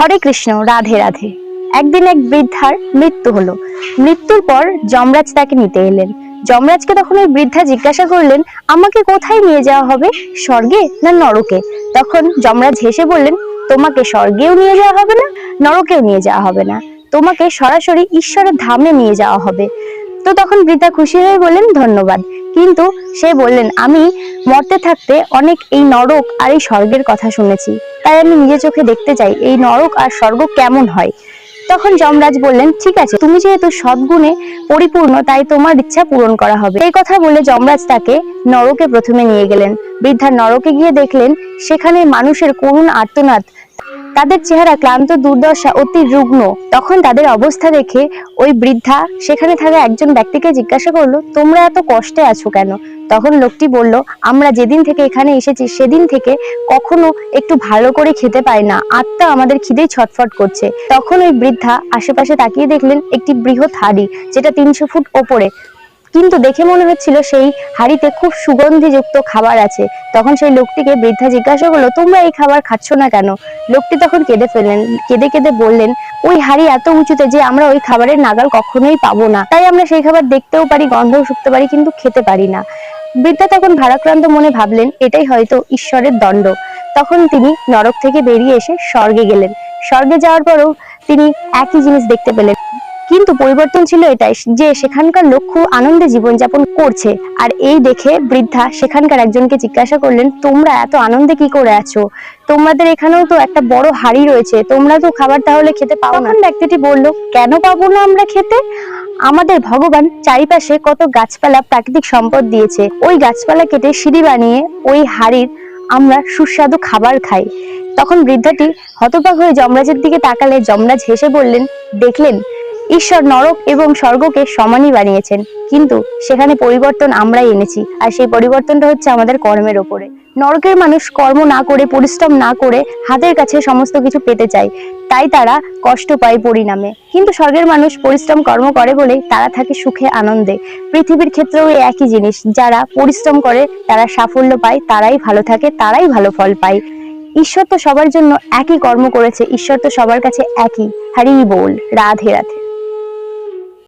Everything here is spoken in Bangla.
হরে কৃষ্ণ, রাধে রাধে। একদিন এক বৃদ্ধার মৃত্যু হলো। মৃত্যুর পর যমরাজ তাকে নিতে এলেন। যমরাজকে তখন ওই বৃদ্ধা জিজ্ঞাসা করলেন, আমাকে কোথায় নিয়ে যাওয়া হবে, স্বর্গে না নরকে? তখন যমরাজ হেসে বললেন, তোমাকে স্বর্গেও নিয়ে যাওয়া হবে না, নরকেও নিয়ে যাওয়া হবে না। তোমাকে সরাসরি ঈশ্বরের ধামে নিয়ে যাওয়া হবে। তো তখন বৃদ্ধা খুশি হয়ে বললেন, ধন্যবাদ। কিন্তু সে বললেন, আমি মরতে থাকতে অনেক এই নরক আর এই স্বর্গের কথা শুনেছি। তাই আমি নিজে চোখে দেখতে চাই এই নরক আর স্বর্গ কেমন হয়? তখন যমরাজ বললেন, ঠিক আছে, তুমি যেহেতু সদ্গুণে পরিপূর্ণ, তাই তোমার ইচ্ছা পূরণ করা হবে। এই কথা বলে যমরাজ তাকে নরকে প্রথমে নিয়ে গেলেন। বৃদ্ধা নরকে গিয়ে দেখলেন, সেখানে মানুষের করুণ আর্তনাদ তাদের চেহারা ক্লান্ত, দুর্দশা, অতি রুগ্ন। তখন তাদের অবস্থা দেখে ওই বৃদ্ধা সেখানে থাকা একজন ব্যক্তিকে জিজ্ঞাসা করল, তোমরা এত কষ্টে আছো কেন? তখন লোকটি বলল, আমরা যেদিন থেকে এখানে এসেছি, সেদিন থেকে কখনো একটু ভালো করে খেতে পাই না। আত্মা আমাদের খিদেই ছটফট করছে। তখন ওই বৃদ্ধা আশেপাশে তাকিয়ে দেখলেন একটি বৃহৎ হাড়ি, যেটা তিনশো ফুট ওপরে। কিন্তু দেখে মনে হচ্ছিল সেই হাড়িতে খুব সুগন্ধিযুক্ত খাবার আছে। তখন সেই লোকটিকে বৃদ্ধা জিজ্ঞাসা করল, তোমরা এই খাবার খাচ্ছ না কেন? লোকটি তখন কেঁদে ফেললেন, কেঁদে কেঁদে বললেন, ওই হাড়ি এত উঁচুতে যে আমরা ওই খাবারের নাগাল কখনোই পাবো না। তাই আমরা সেই খাবার দেখতেও পারি, গন্ধও শুকতে পারি, কিন্তু খেতে পারি না। বৃদ্ধা তখন ভারাক্রান্ত মনে ভাবলেন, এটাই হয়তো ঈশ্বরের দণ্ড। তখন তিনি নরক থেকে বেরিয়ে এসে স্বর্গে গেলেন। স্বর্গে যাওয়ার পরও তিনি একই জিনিস দেখতে পেলেন। কিন্তু পরিবর্তন ছিল এটাই, যে সেখানকার লোক খুব আনন্দে জীবনযাপন করছে। আর এই দেখে বৃদ্ধা সেখানকার একজনকে জিজ্ঞাসা করলেন, তোমরা এত আনন্দে কি করে আছো? তোমাদের এখানেও তো একটা বড় হাড়ি রয়েছে, তোমরা তো খাবার তাহলে খেতে পাও না। ব্যক্তিটি বলল, কেন পাবো না আমরা খেতে? আমাদের ভগবান চারিপাশে কত গাছপালা প্রাকৃতিক সম্পদ দিয়েছে। ওই গাছপালা কেটে সিঁড়ি বানিয়ে ওই হাড়ির আমরা সুস্বাদু খাবার খাই। তখন বৃদ্ধাটি হতবাক হয়ে যমরাজের দিকে তাকালে যমরাজ হেসে বললেন, দেখলেন ঈশ্বর নরক এবং স্বর্গকে সমানই বানিয়েছেন। কিন্তু সেখানে পরিবর্তন আমরাই এনেছি, আর সেই পরিবর্তনটা হচ্ছে আমাদের কর্মের ওপরে। নরকের মানুষ কর্ম না করে, পরিশ্রম না করে হাতের কাছে সমস্ত কিছু পেতে চায়, তাই তারা কষ্ট পায় পরিণামে। কিন্তু স্বর্গের মানুষ পরিশ্রম কর্ম করে বলেই তারা থাকে সুখে আনন্দে। পৃথিবীর ক্ষেত্রেও একই জিনিস, যারা পরিশ্রম করে, তারা সাফল্য পায়, তারাই ভালো থাকে, তারাই ভালো ফল পায়। ঈশ্বর তো সবার জন্য একই কর্ম করেছে, ঈশ্বর তো সবার কাছে একই। হারি বল, রাধে রাধে।